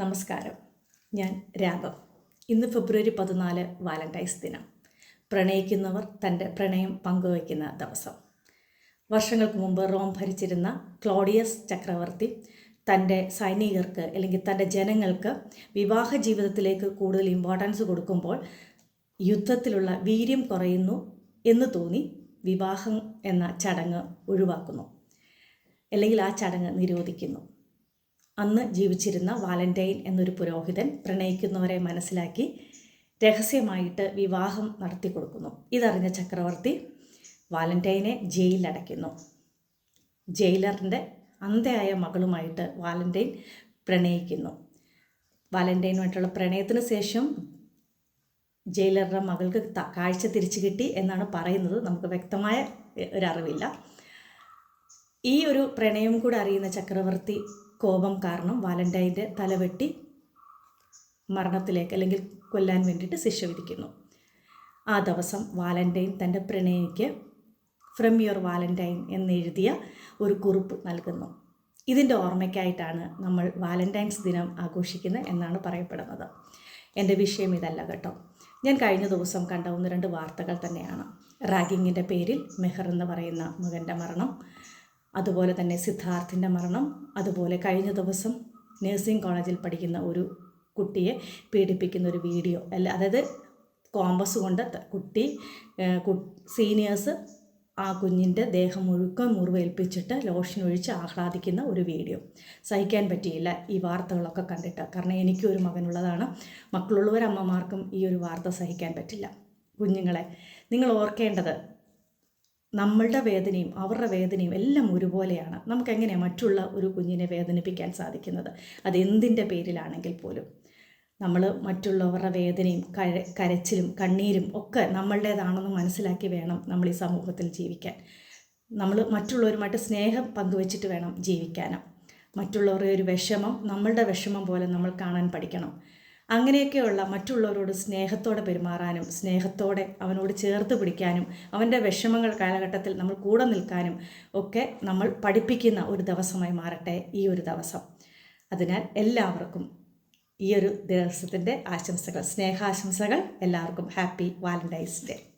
നമസ്കാരം. ഞാൻ രാഘവ്. ഇന്ന് ഫെബ്രുവരി പതിനാല് വാലന്റൈൻസ് ദിനം. പ്രണയിക്കുന്നവർ തന്റെ പ്രണയം പങ്കുവയ്ക്കുന്ന ദിവസം. വർഷങ്ങൾക്ക് മുമ്പ് റോം ഭരിച്ചിരുന്ന ക്ലോഡിയസ് ചക്രവർത്തി തന്റെ സൈനികർക്ക് അല്ലെങ്കിൽ തന്റെ ജനങ്ങൾക്ക് വിവാഹ ജീവിതത്തിലേക്ക് കൂടുതൽ ഇമ്പോർട്ടൻസ് കൊടുക്കുമ്പോൾ യുദ്ധത്തിലുള്ള വീര്യം കുറയുന്നു എന്ന് തോന്നി വിവാഹം എന്ന ചടങ്ങ് ഒഴിവാക്കുന്നു. അല്ലെങ്കിൽ ആ ചടങ്ങ് നിരോധിക്കുന്നു. അന്ന് ജീവിച്ചിരുന്ന വാലന്റൈൻ എന്നൊരു പുരോഹിതൻ പ്രണയിക്കുന്നവരെ മനസ്സിലാക്കി രഹസ്യമായിട്ട് വിവാഹം നടത്തി കൊടുക്കുന്നു. ഇതറിഞ്ഞ ചക്രവർത്തി വാലന്റൈനെ ജയിലിലടയ്ക്കുന്നു. ജയിലറിന്റെ അന്ധയായ മകളുമായിട്ട് വാലന്റൈൻ പ്രണയിക്കുന്നു. വാലന്റൈനുമായിട്ടുള്ള പ്രണയത്തിന് ശേഷം ജയിലറുടെ മകൾക്ക് കാഴ്ച തിരിച്ചു കിട്ടി എന്നാണ് പറയുന്നത്. നമുക്ക് വ്യക്തമായ ഒരറിവില്ല. ഈ ഒരു പ്രണയം കൂടെ അറിയുന്ന ചക്രവർത്തി കോപം കാരണം വാലന്റൈന്റെ തലവെട്ടി മരണത്തിലേക്ക് അല്ലെങ്കിൽ കൊല്ലാൻ വേണ്ടിയിട്ട് ശിക്ഷ വിധിക്കുന്നു. ആ ദിവസം വാലന്റൈൻ തന്റെ പ്രണയിക്ക് ഫ്രം യുവർ വാലന്റൈൻ എന്നെഴുതിയ ഒരു കുറിപ്പ് നൽകുന്നു. ഇതിന്റെ ഓർമ്മയ്ക്കായിട്ടാണ് നമ്മൾ വാലന്റൈൻസ് ദിനം ആഘോഷിക്കുന്നത് എന്നാണ് പറയപ്പെടുന്നത്. എന്റെ വിഷയം ഇതല്ല കേട്ടോ. ഞാൻ കഴിഞ്ഞ ദിവസം കണ്ട ഒന്ന് രണ്ട് വാർത്തകൾ തന്നെയാണ്. റാഗിങ്ങിന്റെ പേരിൽ മെഹർ എന്ന് പറയുന്ന മകന്റെ മരണം. അതുപോലെ തന്നെ സിദ്ധാർത്ഥിന്റെ മരണം അതുപോലെ കഴിഞ്ഞ ദിവസം നഴ്സിംഗ് കോളേജിൽ പഠിക്കുന്ന ഒരു കുട്ടിയെ പീഡിപ്പിക്കുന്ന ഒരു വീഡിയോ. അല്ല അതായത് കോമ്പസ് കൊണ്ട് കുട്ടി സീനിയേഴ്സ് ആ കുഞ്ഞിന്റെ ദേഹം മുഴുക്കം മുറിവേൽപ്പിച്ചിട്ട് ലോഷൻ ഒഴിച്ച് ആഹ്ലാദിക്കുന്ന ഒരു വീഡിയോ. സഹിക്കാൻ പറ്റിയില്ല ഈ വാർത്തകളൊക്കെ കണ്ടിട്ട്. കാരണം എനിക്കും ഒരു മകനുള്ളതാണ്. മക്കളുള്ളവരമ്മമാർക്കും ഈ ഒരു വാർത്ത സഹിക്കാൻ പറ്റില്ല. കുഞ്ഞുങ്ങളെ നിങ്ങൾ ഓർക്കേണ്ടത് നമ്മളുടെ വേദനയും അവരുടെ വേദനയും എല്ലാം ഒരുപോലെയാണ്. നമുക്കെങ്ങനെയാണ് മറ്റുള്ള ഒരു കുഞ്ഞിനെ വേദനിപ്പിക്കാൻ സാധിക്കുന്നത്? അതെന്തിന്റെ പേരിലാണെങ്കിൽ പോലും. നമ്മൾ മറ്റുള്ളവരുടെ വേദനയും കര കരച്ചിലും കണ്ണീരും ഒക്കെ നമ്മളുടേതാണെന്ന് മനസ്സിലാക്കി വേണം നമ്മൾ ഈ സമൂഹത്തിൽ ജീവിക്കാൻ. നമ്മൾ മറ്റുള്ളവരുമായിട്ട് സ്നേഹം പങ്കുവച്ചിട്ട് വേണം ജീവിക്കാനും. മറ്റുള്ളവരുടെ ഒരു വിഷമം നമ്മളുടെ വിഷമം പോലെ നമ്മൾ കാണാൻ പഠിക്കണം. അങ്ങനെയൊക്കെയുള്ള മറ്റുള്ളവരോട് സ്നേഹത്തോടെ പെരുമാറാനും സ്നേഹത്തോടെ അവനോട് ചേർത്ത് പിടിക്കാനും അവന്റെ വിഷമങ്ങൾ കാലഘട്ടത്തിൽ നമ്മൾ കൂടെ നിൽക്കാനും ഒക്കെ നമ്മൾ പഠിപ്പിക്കുന്ന ഒരു ദിവസമായി മാറട്ടെ ഈ ഒരു ദിവസം. അതിനാൽ എല്ലാവർക്കും ഈ ഒരു ദിവസത്തിന്റെ ആശംസകൾ സ്നേഹാശംസകൾ എല്ലാവർക്കും. Happy Valentine's day.